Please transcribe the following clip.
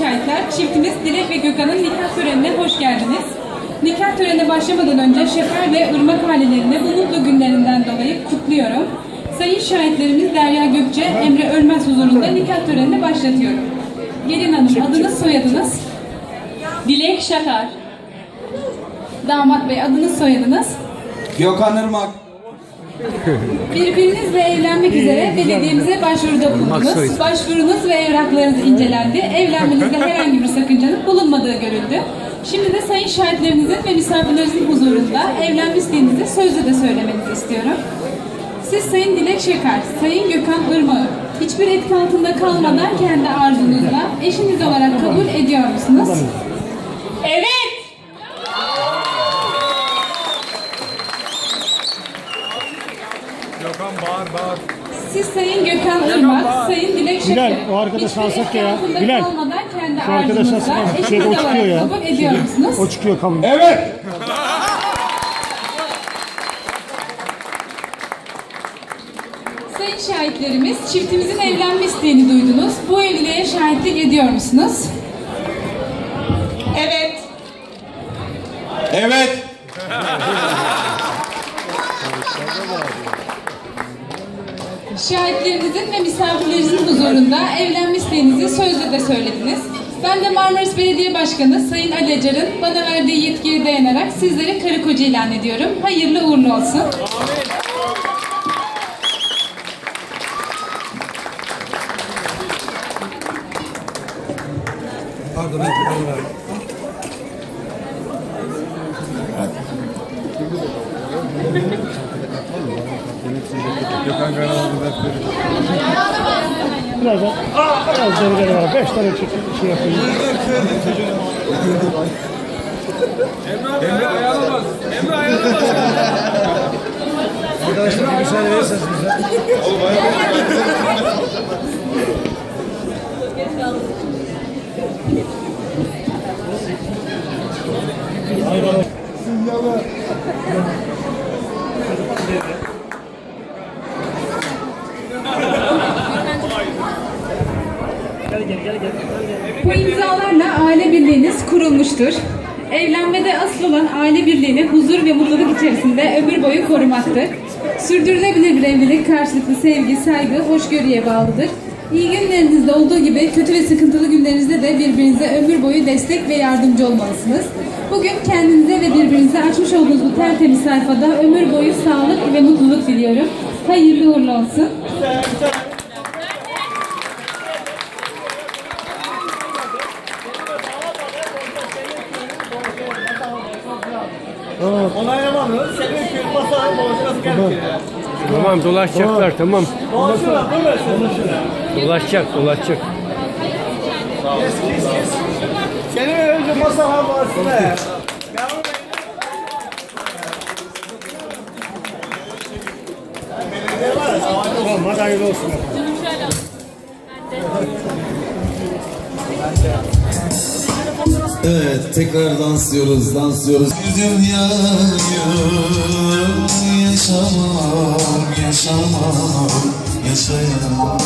şahitler, çiftimiz Dilek ve Gökhan'ın nikah törenine hoş geldiniz. Nikah törenine başlamadan önce Şefer ve Irmak ailelerini bu mutlu günlerinden dolayı kutluyorum. Sayın şahitlerimiz Derya Gökçe, Emre Ölmez huzurunda nikah törenini başlatıyorum. Gelin hanım, adınız soyadınız? Dilek Şakar. Damat bey, adınız soyadınız? Gökhan Irmak. Birbirinizle evlenmek üzere belediyemize başvuruda bulundunuz. Başvurunuz ve evraklarınız incelendi. Evlenmenizde herhangi bir sakıncanın bulunmadığı görüldü. Şimdi de sayın şahitlerinizin ve misafirlerinizin huzurunda evlenme isteğinizi sözle de söylemenizi istiyorum. Siz Sayın Dilek Şeker, Sayın Gökhan Irmağı hiçbir etki altında kalmadan kendi arzunuzla eşiniz olarak kabul ediyor musunuz? Evet! Gökhan bağır bağır. Siz Sayın Gökhan Irmak, Sayın Dilek Şeker. Bilal, o arkadaş alsak ya. Bilal, kendi Şu arkadaş aslında eşiniz şeyde o çıkıyor ya. kabul ediyor musunuz? O çıkıyor kabul. Evet. Sayın şahitlerimiz, çiftimizin evlenme isteğini duydunuz. Bu evliliğe şahitlik ediyor musunuz? Evet. Evet. Şahitlerinizin ve misafirlerinizin huzurunda evlenme isteğinizi sözle de söylediniz. Ben de Marmaris Belediye Başkanı Sayın Ali Acar'ın bana verdiği yetkiye dayanarak sizleri karı koca ilan ediyorum. Hayırlı uğurlu olsun. Gökhan kanalında defteri. Biraz da biraz devrede var. Beş tane şey yapayım. Emre ayağına bas. Emre ayağına bas. Arkadaşlar müsaade verirseniz bize. Bu imzalarla aile birliğiniz kurulmuştur. Evlenmede asıl olan aile birliğini huzur ve mutluluk içerisinde ömür boyu korumaktır. Sürdürülebilir bir evlilik karşılıklı sevgi, saygı, hoşgörüye bağlıdır. İyi günlerinizde olduğu gibi kötü ve sıkıntılı günlerinizde de birbirinize ömür boyu destek ve yardımcı olmalısınız. Bugün kendinize ve birbirinize açmış olduğunuz bu tertemiz sayfada ömür boyu sağlık ve mutluluk diliyorum. Hayırlı uğurlu olsun. Onaylamanız senin için masaya borcuna gelmiyor. Tamam dolaşacaklar tamam. Borcuna değil mi? Dolaşacak dolaşacak. Senin önce masaya borcuna. Tamam hadi hayırlı olsun. Evet tekrar danslıyoruz danslıyoruz Dünyayı yaşamam yaşamam yaşayamam